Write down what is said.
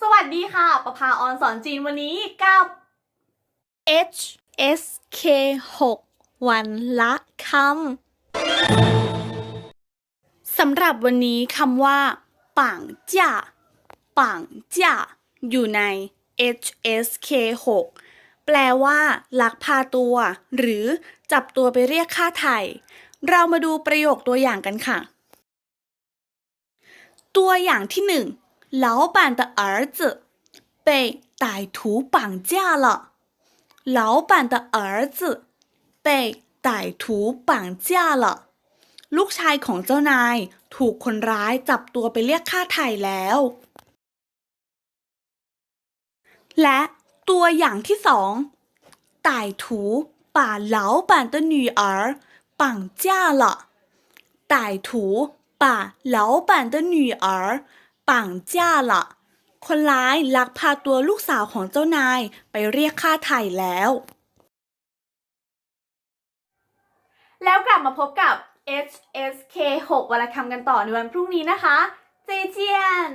สวัสดีค่ะ ประภาออนสอนจีนวันนี้กับ H S K 6วันละคำสำหรับวันนี้คำว่าป่างจ่าป่างจ่าอยู่ใน H S K 6แปลว่าลักพาตัว หรือจับตัวไปเรียกค่าไถ่ เรามาดูประโยคตัวอย่างกันค่ะ ตัวอย่างที่หนึ่ง老板的儿子被歹徒绑架了。老板的儿子被歹徒绑架了 ลูกชายของเจ้านาย ถูกคนร้ายจับตัวไปเรียกค่าไถ่แล้ว และตัวอย่างที่สอง歹徒把老板的女 儿绑架了。歹徒把老板的女儿绑架了 คนร้ายลักพาตัวลูกสาวของเจ้านายไปเรียกค่าไถ่แล้ว แล้วกลับมาพบกับ HSK 6วรรณคำกันต่อในวันพรุ่งนี้นะคะ เจเจียน